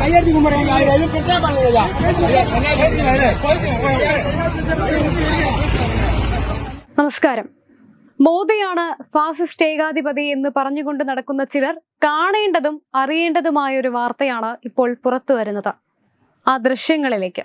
கையெழுத்து கும்பிடுறாங்க எதுவும் பிரச்சனை பண்ணுங்க നമസ്കാരം മോദിയാണ് ഫാസിസ്റ്റ് ഏകാധിപതി എന്ന് പറഞ്ഞുകൊണ്ട് നടക്കുന്ന ചിലർ കാണേണ്ടതും അറിയേണ്ടതുമായ ഒരു വാർത്തയാണ് ഇപ്പോൾ പുറത്തു വരുന്നത് ആ ദൃശ്യങ്ങളിലേക്ക്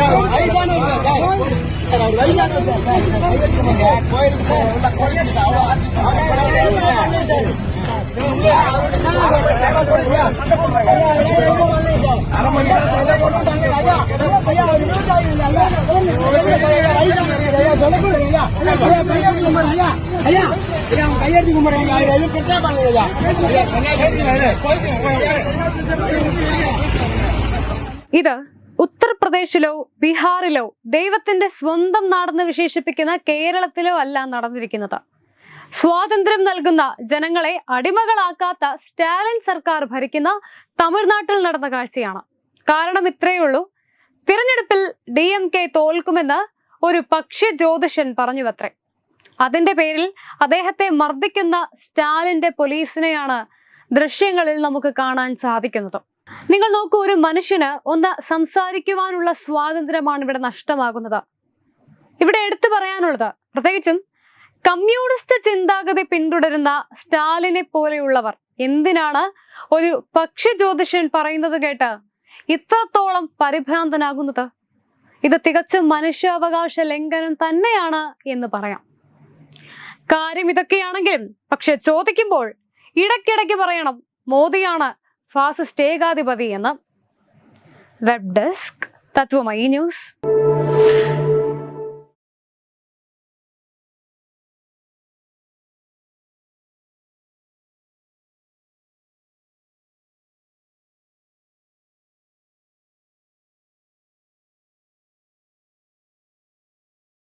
கையெழுத்து கும்பிடுறீங்க ஐயா பிரச்சனை பண்ணுங்க ஐயா இது ഉത്തർപ്രദേശിലോ ബീഹാറിലോ ദൈവത്തിന്റെ സ്വന്തം നാടെന്ന് വിശേഷിപ്പിക്കുന്ന കേരളത്തിലോ അല്ല നടന്നിരിക്കുന്നത്. സ്വാതന്ത്ര്യം നൽകുന്ന ജനങ്ങളെ അടിമകളാക്കാത്ത സ്റ്റാലിൻ സർക്കാർ ഭരിക്കുന്ന തമിഴ്നാട്ടിൽ നടന്ന കാഴ്ചയാണ്. കാരണം ഇത്രയേ ഉള്ളൂ. തിരഞ്ഞെടുപ്പിൽ ഡി എം കെ തോൽക്കുമെന്ന് ഒരു പക്ഷി ജ്യോതിഷൻ പറഞ്ഞുവത്രേ. അതിന്റെ പേരിൽ അദ്ദേഹത്തെ മർദ്ദിക്കുന്ന സ്റ്റാലിന്റെ പോലീസിനെയാണ് ദൃശ്യങ്ങളിൽ നമുക്ക് കാണാൻ സാധിക്കുന്നത്. നിങ്ങൾ നോക്കൂ ഒരു മനുഷ്യന് ഒന്ന് സംസാരിക്കുവാനുള്ള സ്വാതന്ത്ര്യമാണ് ഇവിടെ നഷ്ടമാകുന്നത്. ഇവിടെ എടുത്തു പറയാനുള്ളത് പ്രത്യേകിച്ചും കമ്മ്യൂണിസ്റ്റ് ചിന്താഗതി പിന്തുടരുന്ന സ്റ്റാലിനെ പോലെയുള്ളവർ എന്തിനാണ് ഒരു പക്ഷി ജ്യോതിഷൻ പറയുന്നത് കേട്ട് ഇത്രത്തോളം പരിഭ്രാന്തനാകുന്നത്? ഇത് തികച്ചും മനുഷ്യാവകാശ ലംഘനം തന്നെയാണ് എന്ന് പറയാം. കാര്യം ഇതൊക്കെയാണെങ്കിലും പക്ഷെ ചോദിക്കുമ്പോൾ ഇടയ്ക്കിടയ്ക്ക് പറയണം മോദിയാണ് ഫാസിസ്റ്റ് ഏകാധിപതി എന്ന് വെബ് ഡെസ്ക് തത്വമയി ന്യൂസ്